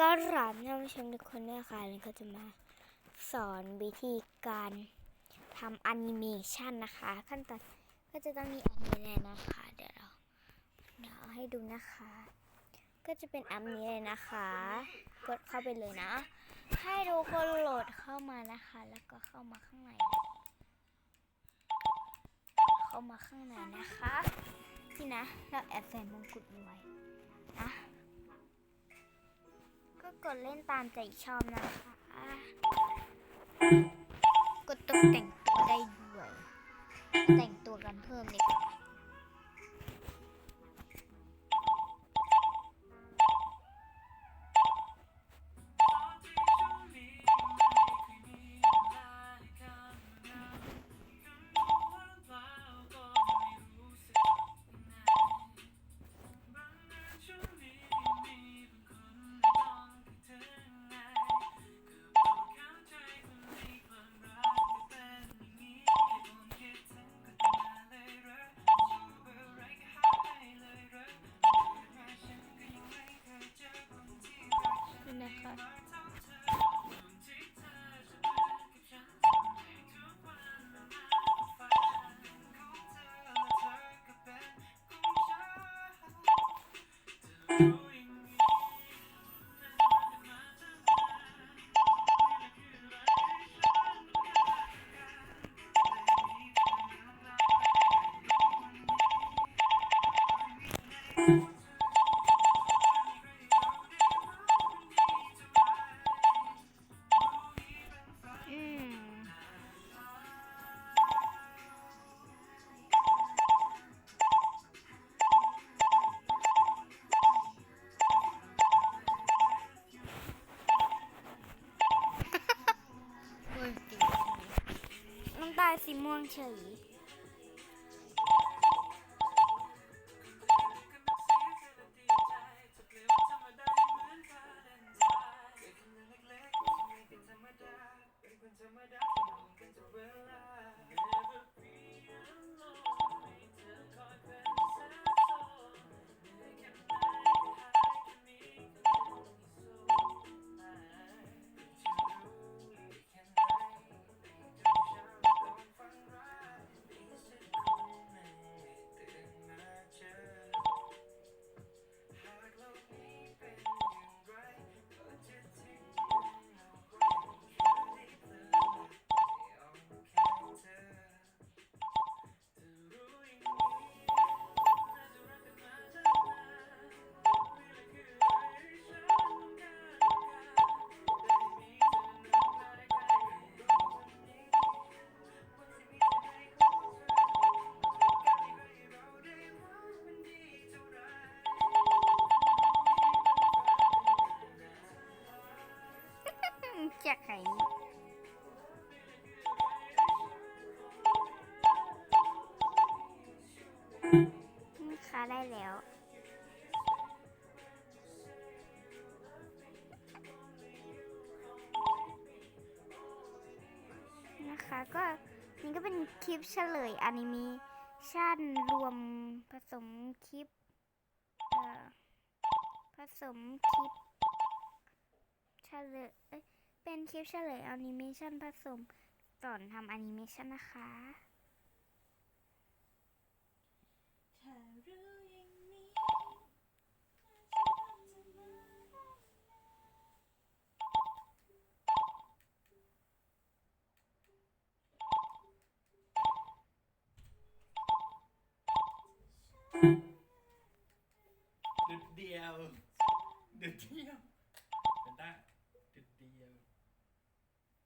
ก็รับท่านผู้ชมทุกคนด้วยค่ะแล้วก็จะมาสอนวิธีการทำแอนิเมชันนะคะ ขั้นตอนก็จะต้องมีอันนี้เลยนะคะ เดี๋ยวเราเดี๋ยวให้ดูนะคะ ก็จะเป็นอันนี้เลยนะคะ กดเข้าไปเลยนะ ให้ทุกคนโหลดเข้ามานะคะ แล้วก็เข้ามาข้างใน เข้ามาข้างในนะคะนี่นะ เราแอบใส่มงกุฎไว้นะ ก็กดเล่นตามใจชอบนะคะ กดตกแต่งตัวได้ด้วย แต่งตัวกันเพิ่มเลย สีม่ แล้ว นะคะก็นี่ก็เป็นคลิปเฉลยอนิเมชันรวมผสมคลิปผสมคลิปเฉลยเป็นคลิปเฉลยอนิเมชันผสมสอนทำอนิเมชันนะคะ เด็ดเดียวเป็นได้เด็ดเดียว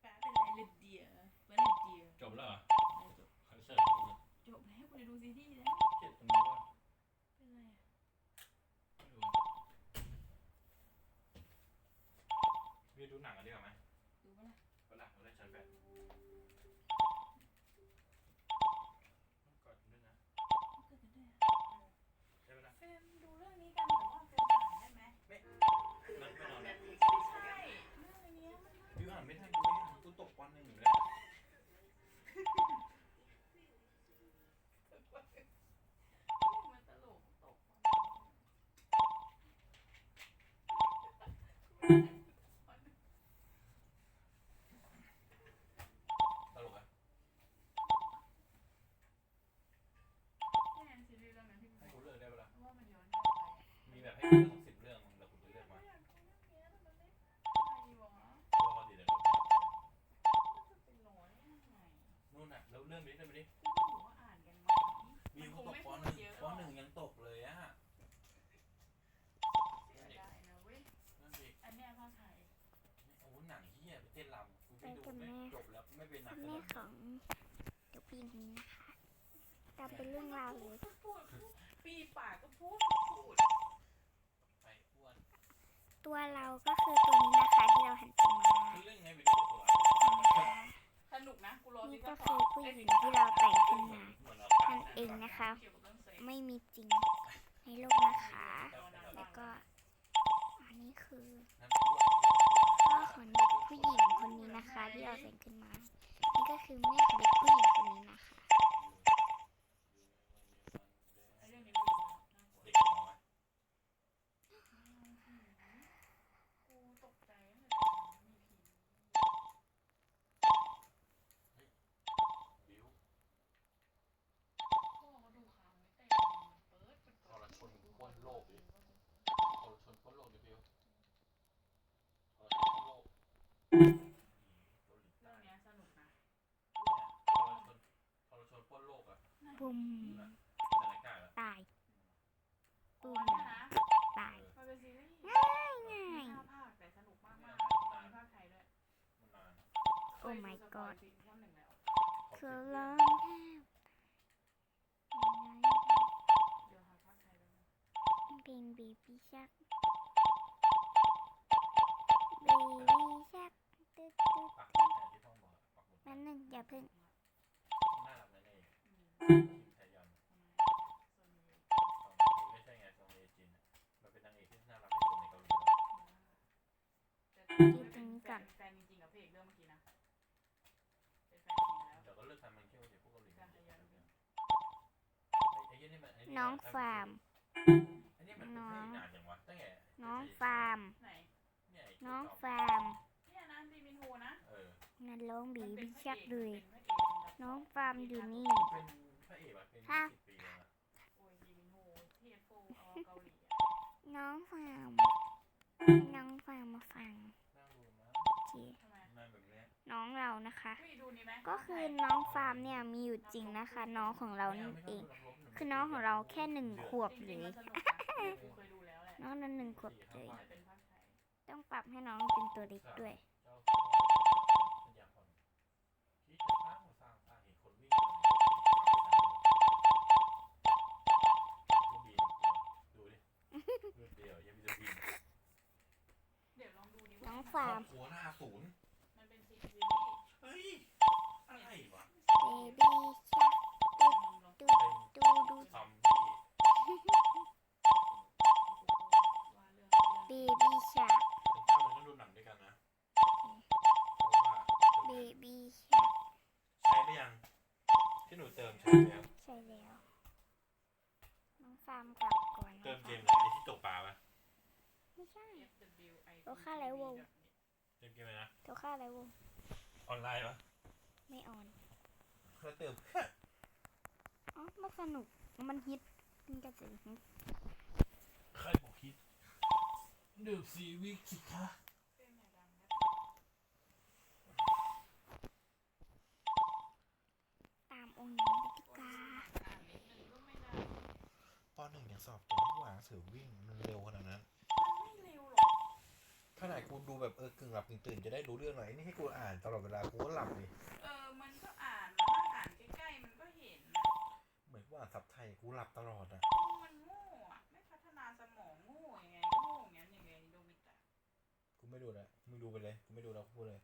ป้าเป็นไรลิดเดียว่าลิดเดียจบแล้วเหรอไม่จบคอนเสิร์ตอีกจบแล้วกูจะดูซีรีส์แล้วเจ็ดตรงนี้ว่าเป็นไรอะไม่รู้พี่ดูหนังกันดีกว่าไหมดูปะล่ะวันหลังเราได้ชาร์จแบตต้องกดด้วยนะมันเกิดกันได้อะใช่ไหมล่ะเฟรมดูเรื่องนี้กันานไม่ทันกูไม่ทันกูตกวันหนึ่งอยู่แล้วตลกอะแอนซีรีส์เรื่องนั้นที่ให้กูเลือกได้ปะล่ะว่ามันย้อนกลับไป มีแบบให้กู แล้วเรื่องนี้เรื่องนี้ที่หนูว่าอ่านกันไหมมีมันคกูงตกไม่ปพูหดนึ่งเยอะปหนึ่งยังตกเลยอะเสียดายนะเว้ย นั่นดิอันเนี้ยภาคไทยโอ้โหหนังเฮียไปเต้นรำกูไม่ดูไม่จบแล้วไม่เป็นหนังแม่ของเดี๋ยวปีนี้นะคะตามเป็นเรื่องราวเลยพูดพูดปีปากก็พูดพูดไปอ้วนตัวเราก็คือตัวนี้นะคะที่เราหันไปมา คือเรื่องไงไปดูตัว นะคะ สนุกนะกูรอ นี่ ซี ก็ ซั่นส คือ อง ผู้หญิงที่เราแต่งขึ้นมาเหมือนเรานั่นเองนะคะ ไม่มีจริงในโลกนะคะ แล้วก็อันนี้คือพ่อของเด็กผู้หญิงคนนี้นะคะ ที่เราแต่งขึ้นมา นี่ก็คือแม่ของเด็กผู้หญิงคนนี้นะคะ ไอ้เรื่องนี้ไม่รู้นะน่ากลัว เด็กหมอไหม กูตกใจตั้งแต่มีผี บิว พ่อเขาดูข่าวไม่แต่เปิดเปิด ทรชนพ้นโลกดิทรชนพ้นโลกดิบิวทรชนพ้นโลกเกาหลี เรื่อง ใต้ เนี้ยสนุกนะ ทรชนทรชนพ้นโลกอะ ปุ่ม นั่นแต่ละกายละ ตาย อ๋อเนี่ยนะ ตาย มันเป็นซีรีส์ ง่ายง่าย ห้าภาคแต่สนุกมากมากมีภาคไทยด้วย มันนาน โอ้ my god ซีซั่นหนึ่งแล้วคือร้องแทบเดี๋ยวหาภาคไทยแล้วนะเพลง baby shark baby shark ตึ๊ดตึ๊ดปักหมุดแทนที่ต้องบอกปักหมุดแป๊บนึงอย่าเพิ่ง นี่มันไอ้น้องฟาร์มไอ้นี่มันเป็นเพลงนานอย่างวะตั้งแต่น้องฟาร์ม ไหนเนี่ยไอ้น้องฟาร์มเนี่ยนะดีมินโฮนะเออนั่นร้องมัน baby เป็นพระ shark เอกเลยเป็นพระเอกอันดับน้องฟาร์มอยู่นี่เป็นพระเอกอะเป็นค่ะสิบปีแล้วนะโอ้ยดีมินโฮเทฟโฟเอาเกาหลีอะน้องฟาร์มน้องฟาร์มมาฟังน่าดูมั้งโอเคทำไม นานแบบเนี้ยน้องเรานะคะอุ้ยดูนี่ไหมก็คือน้องฟาร์มเนี่ยมีอยู่จริงนะคะ น้องของเรานั่นเอง คือน้องของเราแค่หนึ่งขวบจเลริงๆยมันสนุกนะกูเคยดูแล้วแหละน้องนั้นหนึ่งขวบเลยแต่เป็นภาคไทยต้องปรับให้น้องเป็นตัวเล็กด้วยเจ้าพ่อปัญญาอ่อนคิดจะสร้างมาสร้างสร้างเห็นคนวิ่งลูกบีนดูดิลูกเดียวยังมีตัวบีนเดี๋ยวลองดูดิน้องว่าฟาร์มหัวหน้าศูนย์ มันเป็นซีรีส์ เฮ้ย อะไรวะ baby shark ลองลองดูเป็นดูดูซอมบี้ว่าเรื่องเรื่อง baby shark เป็นเจ้ามันก็ดูหนังด้วยกันนะเพราะว่า baby shark ใช้ไปยังที่หนูเติมใช้ไปยังใช่แล้วน้องฟาร์มกลับก่อนนะเติมเกคะมอะไรที่ตกปลาปะไม่ใช่ FWI โอ้ค่าอะไรวะเติมเกมอะไรนะเท่าค่าอะไรวะออนไลน์ปะไม่ออน เขาเติมอ๋อมันสนุก มันฮิตมันกระสือฮิตใครบอกคิดดื่มซีวิกสิคะเป็นไงดังนะตามองค์นี้ไปดีกว่าอ่านนิดนึงก็ไม่ได้ปหนึ่งยังสอบตัวไม่หวานสือวิ่งมันเร็วขนาดนั้นมันไม่เร็วหรอกขนาดกูดูแบบเออกึ่งหลับกึ่งตื่นจะได้รู้เรื่องหน่อยนี่ให้กูอ่านตลอดเวลากูก็หลับดิ เออ มันก็อ่านมันนั่งอ่านใกล้ๆ มันก็เห็นนะ เหมือนกูอ่านซับไทยกูหลับตลอดอะมันโง่อะไม่พัฒนาสมองโง่ยังไงโง่อย่างนั้นยังไงโดมิตะกูไม่ดูแล้วมึงดูไปเลยกูไม่ดูแล้วกูพูดเลย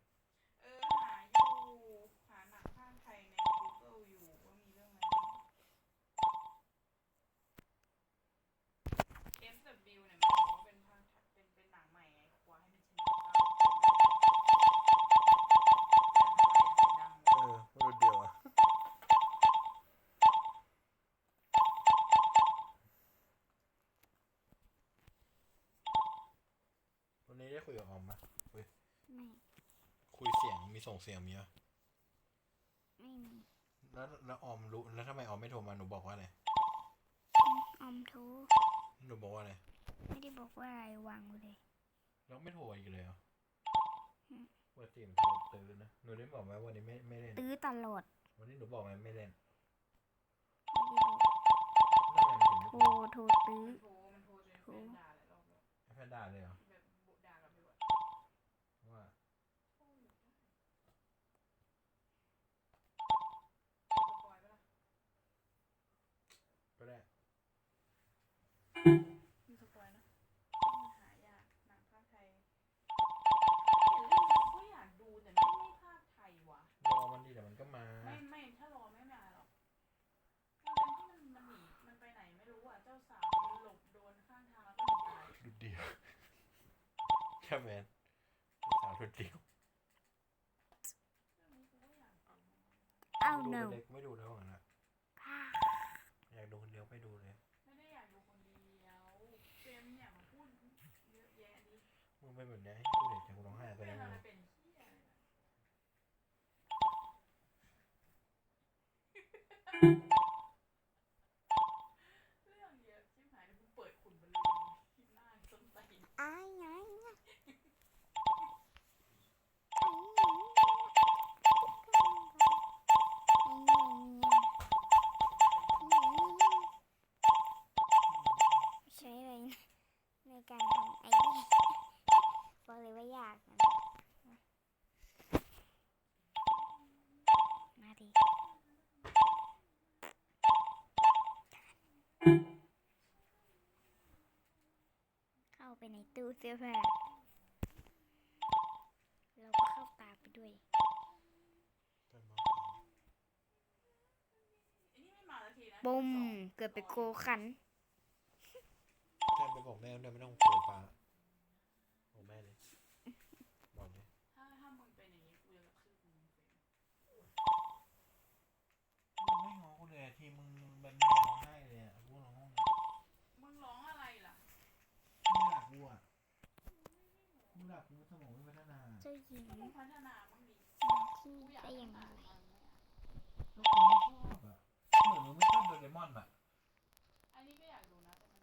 งมีส่งเสียงมีปะไม่มีแล้วแล้วออมรู้แล้วทำไมออมไม่โทรมาหนูบอกว่าอะไรออมโทรหนูบอกว่าอะไรไม่ได้บอกว่าอะไรวางไว้เลยแล้วไม่โทรอีกเลยเหรออืมปกติมันโทรตื้อนะหนูได้บอกไหมวันนี้ไม่ไม่เล่นตื้อตลอดวันนี้หนูบอกไหมไม่เล่น ดุดเดียวแค่แมนสาวดุดเดียวเรื่องนี้กูก็อยากดูมากอ้าวดู no คนเล็กไม่ดูแล้วเหรอนะอยากดูคนเดียวไม่ดูเลย ไม่ได้อยากดูคนเดียวเฟรมเนี่ยมาพูดเยอะแยะดิมึงเป็นแบบนี้ให้กูเด็กจะกูร้องไห้ไปเฟรแล้วมมึอะไรงเป็นเหี้ยอะไรนะ การทำไอ้นี่บอกเลยว่ายากนะมาดิเข้าไปในตู้เสื้อผ้าเราก็เข้าตามไปด้วยเป็นบ้าไอ้นี่ไม่มาสักทีนะบุ้มเกิดไปโคขัน แทนไปบอกแม่ด้วยไม่ต้องกลัวป้าบอกแม่เลยบอกเลยถ้าถ้ามึงเป็นอย่างนี้กูจะกระทืบมึงเฟรมมึงไม่ง้อกูเลยอะทีมึงแบบไม่ร้องไห้เลยอะกูร้องไห้มึงร้องอะไรล่ะมึงด่ากูอะมึงด่ากูสมองไม่พัฒนาเจ้าหญิงก็มึงพัฒนาบ้างดิมาที่กูอยากได้พัยังฒไงนาบ้างเนี่ยแล้วกูไม่ชอบอะเหมือนมึงไม่ชอบโดเรมอนอะ อันนี้ก็อยากดูนะแต่มัน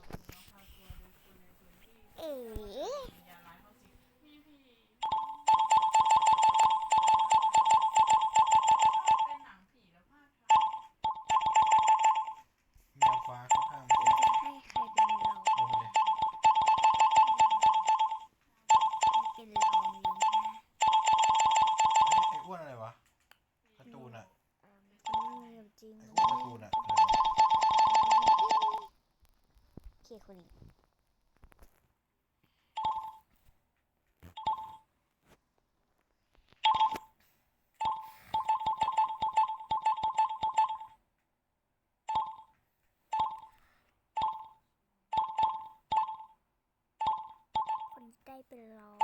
เป็นรอง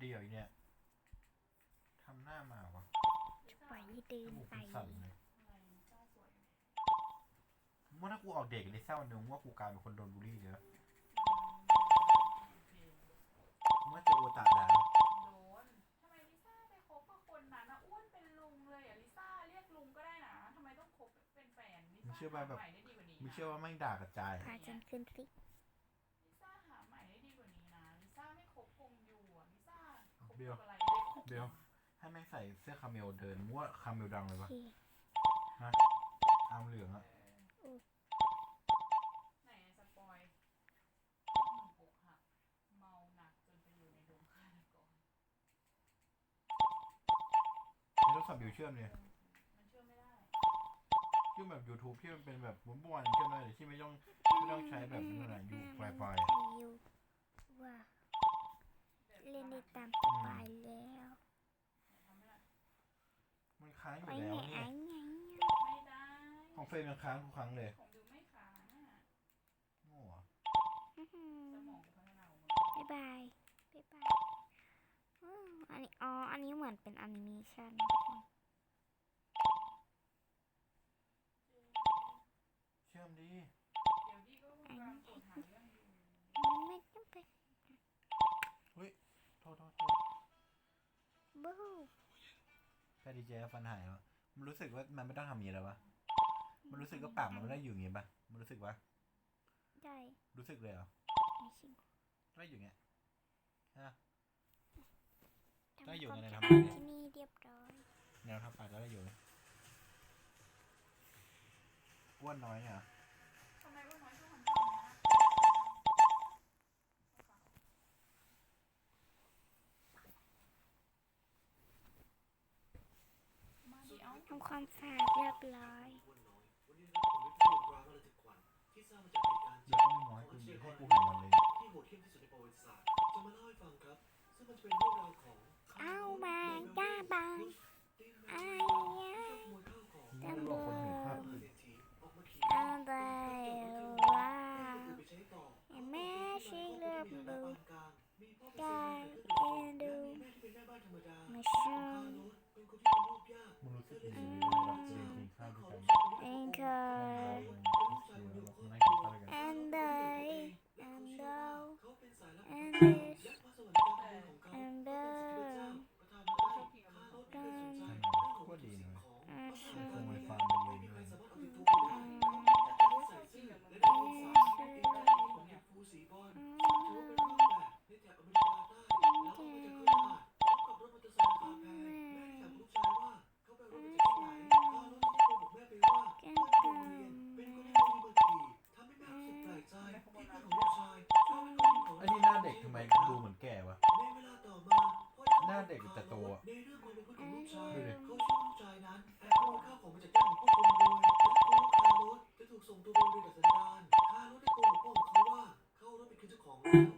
เดี่ยวอีเนี่ยทำหน้ามาวะปล่อยให้เดิจนมูกไปเป็นสั่นเลยอะไรเจ้าสวยไหมมึงว่าถ้ากูออกเด็กในเศร้าหนึ่งว่ากูกลายเป็นคนโดนบูลลี่เยอะโอเคมึงว่าเจอโอตาดาโดนทำไมลิซ่าไปคบกับคนนั้นนะอ้วนเป็นลุงเลยอะลิซ่าเรียกลุงก็ได้นะทำไมต้องคบเป็นแฟนลิซ่าหาใหม่ได้ดีกว่านี้มึงนะเชื่อว่าแม่งด่ากระจาย พาฉันขึ้นสิ เบลเบลให้แม่งใส่เสื้อคาเมลเดินมั่วคาเมลดังเลยวะฮะอามเหลืองอะไหนสปอยหนุ่มอกหักเมาหนักจนไปอยู่ในโรงฆาตกรไอ้โทรศัพท์อยู่เชื่อมเนี่ยมันเชื่อมไม่ได้ชื่อแบบ YouTube ที่มันเป็นแบบบุ้นบวนเชื่อมได้แต่ที่ไม่ต้องไม่ต้องใช้แบบนั่นแหละอยู่ไวไฟ เล่นในตามสบายแล้วมันค้างอยู่แล้วเนี่ยไม่ได้ของเฟรมยังค้างทุกครั้งเลยขมดูไม่ค้างอะโอ้โหสมองพัฒนาขอบายอันนี้อ๋ออันนี้เหมือนเป็นแอนิเมชันนเชื่อมดี ค่ดีเจฟันหายแล้มันรู้สึกว่ามันไม่ต้องทำอย่างนี้แล้ววะมันรู้สึกว่าปากมันไม่ได้อยู่งี้ปะมันรู้สึกวะได้รู้สึกเลยเหรอได้อยู่เงี้ยฮะ ได้อยู่ในทำที่นี่เรียบร้อยแนวทำปากก็ได้อยู่อ้วนน้อยเนี่ย ทำความสะอาดเรียบร้อยแล้วก็ไม่น้อยคุณให้กูเห็นมันเลยเาสาเล่าบางเอ้าบัยจำเบออะไรวะแม่ช่เลือกดูการเอ็นดูมาชม มึงรู้สึกยังไงเวลาเจอกินข้าวด้วยกัน and uh, ไม่กินข้าวด้วยกัน and I and uh, and this and uh, Thank you.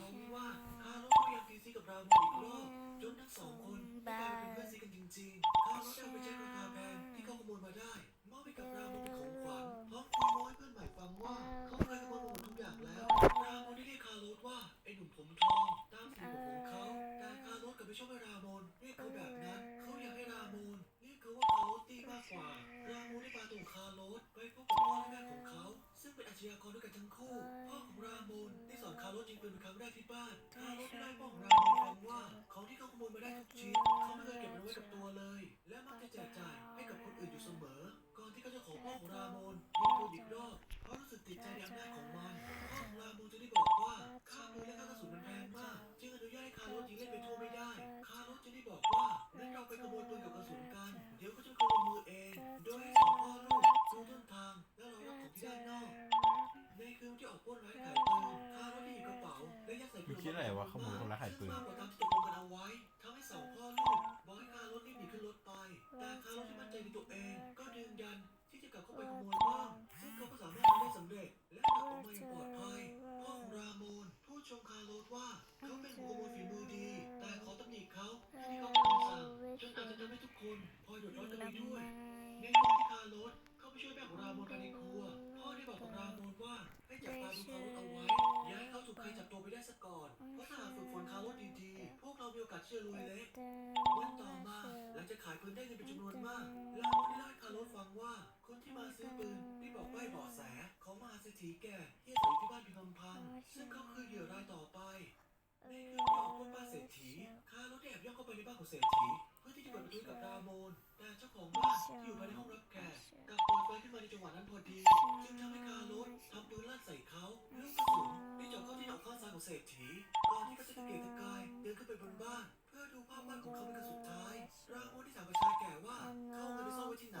ดิกดอกเพราะรู้สึกติดใจในอำนาจของมันข้อขลาบูจะได้บอกว่าค่ามืนและค่ากระสุนมันแพงมาก จึงอนุญาตให้คาร์ลยิงเล่นไปทั่วไม่ได้ คาร์ลจะได้บอกว่างั้นเราไปขโมยปืนกับกระสุนกัน เดี๋ยวก็จะขโมยมือเอง โดยให้สองพ่อลูกซูต้นทาง แล้วเรารับของที่ด้านนอก ในคืนที่ออกปล้นร้านขายปืนคาร์ลได้หยิบกระเป๋าและยัดใส่กระเป๋ามึคิดอะไรวะขโมยคนร้านขายปืน ซึ่งมากกว่าตามที่ตกลงกันเอาไว้ทำให้สองพ่อลูกบอกให้คาร์ลรีบหนีขึ้นรถไป แต่คาร์ลที่มั่นใจในตัวเอง ก็ดึงยันที่จะกลับเข้าไปขโมยบ้า การเชื่จะรวยเละวันต่อมาหลังจากขายปืนได้เงินเป็นจำนวนมากลาวได้เล่าให้คาร์ลอสฟังว่า คนที่มาซื้อปืนได้บอกใบ้เบาะแสของมหาเศรษฐีแก่ที่อาศัที่บ้านพียงลำพันซึ่งเขาคือเหยื่อรายต่อไปในคืนของคนป้าเศรษฐีคาร์ลอสแอบย่องเข้าไปในบ้านของเศรษฐีเพื่อที่จะเปิดประตูกับดาโมนแต่เจ้าของบ้านที่อยู่ภายในห้องรับแขกกลับเปิดไฟขึ้นมาในจังหวะนั้นพอดีจึงทำให้คาร์ลอสทำปืนลั่นใส่เขาลูกกระสุนได้เจาะเข้าที่หนอกข้อซ้ายของเศรษฐีก่อนที่เขาจะตะเกียกตะกาย นขึ้นไปบนบ้าน เพื่อดูภาพวาดของเขาเป็นครั้งสุดท้ายราโมนได้ถามกับชายแก่ว่าเขาเอาเงินไปซ่อนไว้ที่ไหน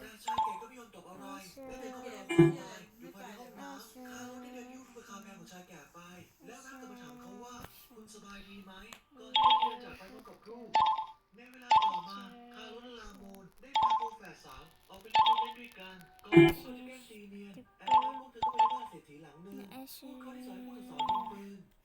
แต่ชายแก่ก็ไม่ยอมตอบอะไรและเดินเข้าไปรอความตายอยู่ภายในห้องน้ำคาร์โลสได้เดินยิ้วไปคาแพงของชายแก่ไป แล้วแวะกลับมาถามเขาว่า คุณสบายดีไหมก่อนที่จะเดินจากไปพร้อมกับลูกในเวลาต่อมาคาร์โลและลาโมนได้พาตัวแฝดสาวออกไปเล่นเล่นด้วยกันก่อนที่เขาจะแกล้งตีเนียนแอบพาพวกเธอเข้าไปในบ้านเศรษฐีหลังหนึ่งแอชพวกเขาได้